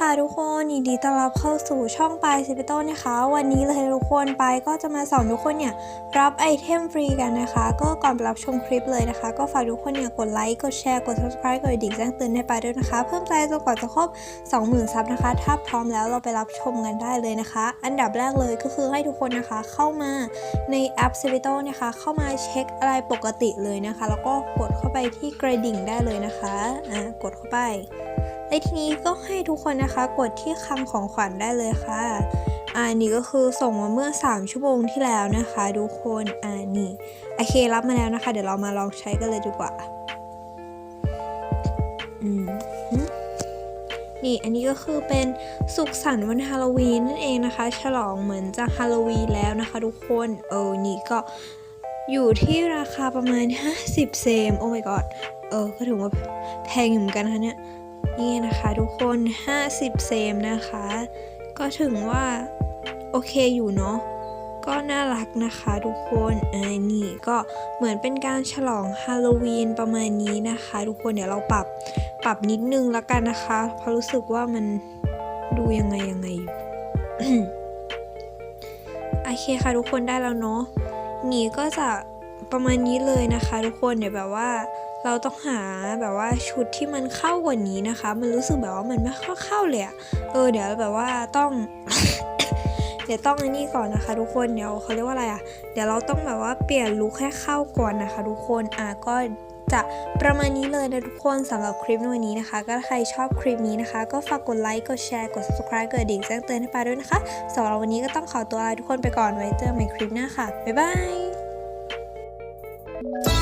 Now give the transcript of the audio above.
ค่ะทุกคนยินดีต้อนรับเข้าสู่ช่องปายซิปิโต้นะคะ วันนี้เลยทุกคนปายก็จะมาสอนทุกคนเนี่ยรับไอเทมฟรีกันนะคะ ก็ก่อนไปรับชมคลิปเลยนะคะ ก็ฝากทุกคนเนี่ยกดไลค์กดแชร์กด subscribe กดกระดิ่งแจ้งเตือนให้ปายด้วยนะคะ เพิ่มใจจนกว่าจะครบ 20,000ซับนะคะ ถ้าพร้อมแล้วเราไปรับชมกันได้เลยนะคะ อันดับแรกเลยก็คือให้ทุกคนนะคะเข้ามาในแอป s i p i t o นะคะ เข้ามาเช็คอะไรปกติเลยนะคะ แล้วก็กดเข้าไปที่กระดิ่งได้เลยนะคะอ่ากดเข้าไป ในทีนี้ก็ให้ทุกคนนะคะกดที่คำของขวัญได้เลยค่ะอ่านี่ก็คือส่งมาเมื่อ 3 ชั่วโมงที่แล้วนะคะทุกคนอ่านี่โอเครับมาแล้วนะคะ เดี๋ยวเรามาลองใช้กันเลยดีกว่าอืมนี่อันนี้ก็คือเป็นสุขสันต์วันฮาโลวีนนั่นเองนะคะ ฉลองเหมือนจะฮาโลวีนแล้วนะคะ ทุกคนเออนี่ก็อยู่ที่ราคาประมาณ 50 เซม โอ้ my god เออ ก็ถือว่าแพงอยู่เหมือนกันนะคะเนี่ย นี่นะคะทุกคน 50 เซมนะคะ ก็ถึงว่า โอเคอยู่เนาะก็น่ารักนะคะทุกคนเออนี่ก็เหมือนเป็นการฉลองฮาโลวีนประมาณนี้นะคะ ทุกคนเดี๋ยวเราปรับปรับนิดนึงแล้วกันนะคะเพราะรู้สึกว่ามันดูยังไงยังไงอยู่โอเคค่ะทุกคนได้แล้วเนาะนี่ก็จะประมาณนี้เลยนะคะ ทุกคนเดี๋ยวแบบว่า เราต้องหาแบบว่าชุดที่มันเข้ากว่านี้นะคะ มันรู้สึกแบบว่ามันไม่เข้าเข้าเลยอะเออเดี๋ยวแบบว่าต้อง เดี๋ยวต้องอันนี้ก่อนนะคะ ทุกคนเดี๋ยวเขาเรียกว่าอะไรอะเดี๋ยวเราต้องแบบว่าเปลี่ยนลุคให้เข้าก่อนนะคะ ทุกคนอะก็จะประมาณนี้เลยนะทุกคนสำหรับคลิปในวันนี้นะคะ ก็ใครชอบคลิปนี้นะคะ ก็ฝากกดไลค์กดแชร์กด subscribe กดกระดิ่งแจ้งเตือนให้ปาด้วยนะคะสำหรับวันนี้ก็ต้องขอตัวลาทุกคนไปก่อนไว้เจอกันใหม่คลิปหน้าค่ะบ๊ายบาย